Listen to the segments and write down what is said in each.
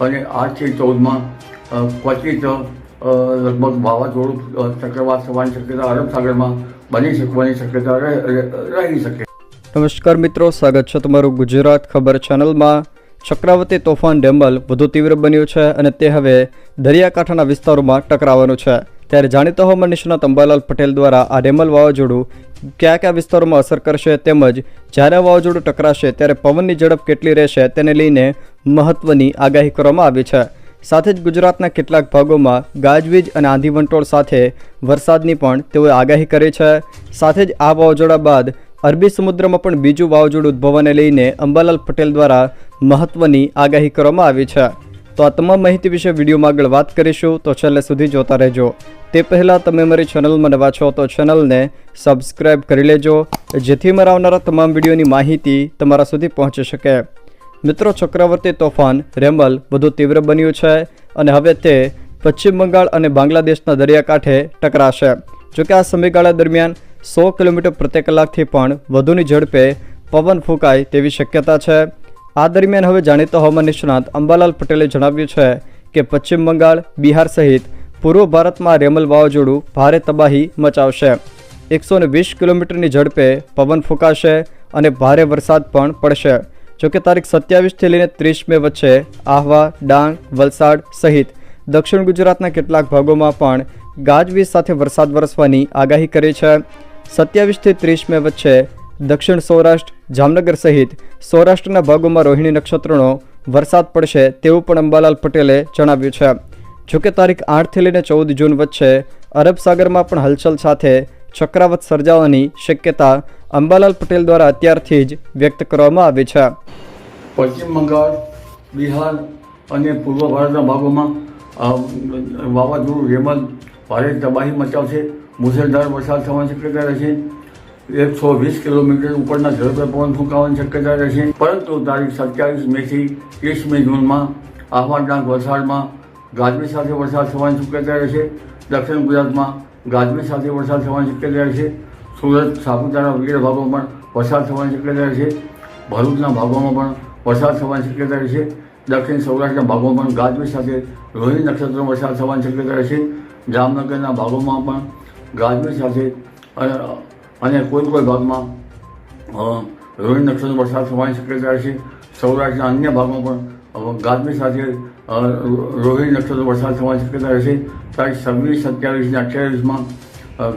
અને આઠથી ચૌદમાં ક્વચિત લગભગ વાવાઝોડું ચક્રવાત થવાની શક્યતા અરબ બની શકવાની શક્યતા રહે- શકે. નમસ્કાર મિત્રો, સ્વાગત છે તમારું ગુજરાત ખબર ચેનલમાં. ચક્રવર્તી તોફાન ડેમલ વધુ તીવ્ર બન્યું છે અને તે હવે દરિયાકાંઠાના વિસ્તારોમાં ટકરાવવાનું છે. ત્યારે જાણીતા હવામાન નિષ્ણાત અંબાલાલ પટેલ દ્વારા આ રેમલ વાવાઝોડું કયા કયા વિસ્તારોમાં અસર કરશે તેમજ જ્યારે વાવાઝોડું ટકરાશે ત્યારે પવનની ઝડપ કેટલી રહેશે તેને લઈને મહત્વની આગાહી કરવામાં આવી છે. સાથે જ ગુજરાતના કેટલાક ભાગોમાં ગાજવીજ અને આંધી વંટોળ સાથે વરસાદની પણ તેઓએ આગાહી કરી છે. સાથે જ આ વાવાઝોડા બાદ અરબી સમુદ્રમાં પણ બીજું વાવાઝોડું ઉદ્ભવવાને લઈને અંબાલાલ પટેલ દ્વારા મહત્વની આગાહી કરવામાં આવી છે. તો આ તમામ માહિતી વિશે વિડીયોમાં આગળ વાત કરીશું. તો છેલ્લે સુધી જોતા રહેજો. તે પહેલાં તમે મારી ચેનલમાં નવા છો તો ચેનલને સબસ્ક્રાઇબ કરી લેજો, જેથી મારા આવનારા તમામ વિડીયોની માહિતી તમારા સુધી પહોંચી શકે. મિત્રો, ચક્રવર્તી તોફાન, રેમલ વધુ તીવ્ર બન્યું છે અને હવે તે પશ્ચિમ બંગાળ અને બાંગ્લાદેશના દરિયાકાંઠે ટકરાશે. જોકે આ સમયગાળા દરમિયાન સો કિલોમીટર પ્રતિ કલાકથી પણ વધુની ઝડપે પવન ફૂંકાય તેવી શક્યતા છે. આ દરમિયાન હવે જાણીતા હવામાન નિષ્ણાત અંબાલાલ પટેલે જણાવ્યું છે કે પશ્ચિમ બંગાળ, બિહાર સહિત પૂર્વ ભારતમાં રેમલ વાવાઝોડું ભારે તબાહી મચાવશે. એકસો વીસ કિલોમીટરની ઝડપે પવન ફૂંકાશે અને ભારે વરસાદ પણ પડશે. જોકે તારીખ સત્યાવીસથી લઈને ત્રીસ મે વચ્ચે આહવા, ડાંગ, વલસાડ સહિત દક્ષિણ ગુજરાતના કેટલાક ભાગોમાં પણ ગાજવીજ સાથે વરસાદ વરસવાની આગાહી કરી છે. સત્યાવીસથી ત્રીસ મે વચ્ચે દક્ષિણ સૌરાષ્ટ્ર જામનગર સહિત સૌરાષ્ટ્રના ભાગોમાં રોહિણી નક્ષત્રનો વરસાદ પડશે તેવું પણ અંબાલાલ પટેલે જણાવ્યું છે. જોકે તારીખ આઠથી લઈને ચૌદ જૂન વચ્ચે અરબ સાગરમાં પણ હલચલ સાથે ચક્રાવત સર્જાવાની શક્યતા અંબાલાલ પટેલ દ્વારા અત્યારથી જ વ્યક્ત કરવામાં આવી છે. પશ્ચિમ બંગાળ, બિહાર અને પૂર્વ ભારતના ભાગોમાં વાવાઝોડું, રેમલ ભારે તબાહી મચાવશે. મુસળધાર વરસાદ થવાની શક્યતા રહેશે. એકસો વીસ કિલોમીટર ઉપરના ઝડપે પવન ફૂંકાવાની શક્યતા રહેશે. પરંતુ તારીખ સત્યાવીસ મેથી ત્રીસ મે જૂનમાં આહવા ડાંગ વલસાડમાં ગાજવી સાથે વરસાદ થવાની શક્યતા રહેશે. દક્ષિણ ગુજરાતમાં ગાજવી સાથે વરસાદ થવાની શક્યતા રહેશે. સુરત, સાપુતારા વગેરે ભાગોમાં પણ વરસાદ થવાની શક્યતા રહેશે. ભરૂચના ભાગોમાં પણ વરસાદ થવાની શક્યતા રહેશે. દક્ષિણ સૌરાષ્ટ્રના ભાગોમાં પણ ગાજવી સાથે રોહિણી નક્ષત્રનો વરસાદ થવાની શક્યતા રહેશે. જામનગરના ભાગોમાં પણ ગાજવી સાથે અને કોઈ કોઈ ભાગમાં રોહિણ નક્ષત્રનો વરસાદ થવાની શક્યતા રહેશે. સૌરાષ્ટ્રના અન્ય ભાગમાં પણ અ, સાથે રોહિણ રો- રોહિણી નક્ષત્રનો વરસાદ થવાની શક્યતા રહેશે. તારીખ છવ્વીસ સત્યાવીસ ને અઠ્યાવીસમાં અ,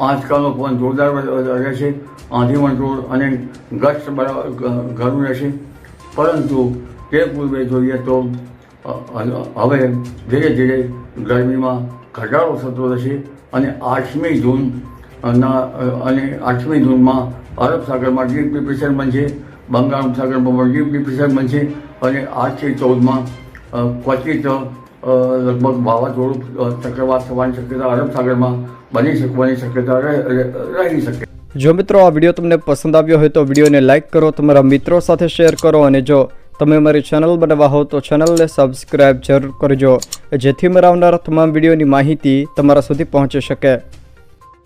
આજકાલનો પવન જોરદાર રહે રહેશે. આંધી વંટોળ અને ગસ્ત બરાબર ઘણું રહેશે. પરંતુ તે પૂર્વે જોઈએ તો હવે ધીરે ધીરે ગરમીમાં ઘટાડો થતો રહેશે અને આઠમી જૂન અને આઠમી જૂનમાં અરબ સાગરમાં ડીપ ડિપ્રેશન બનશે, બંગાળ સાગરમાં પણ ડીપ ડિપ્રેશન બનશે, અને આઠથી ચૌદમાં ક્વચિત લગભગ વાવાઝોડું ચક્રવાત થવાની શક્યતા અરબ સાગરમાં બની શકવાની શક્યતા રહી શકે. જો મિત્રો આ વીડિયો તમને પસંદ આવ્યો હોય તો વિડીયોને લાઇક કરો, તમારા મિત્રો સાથે શેર કરો, અને જો તમે મારી ચેનલ બનાવવા હો તો ચેનલને સબસ્ક્રાઇબ જરૂર કરજો, જેથી મારા આવનારા તમામ વિડીયોની માહિતી તમારા સુધી પહોંચી શકે.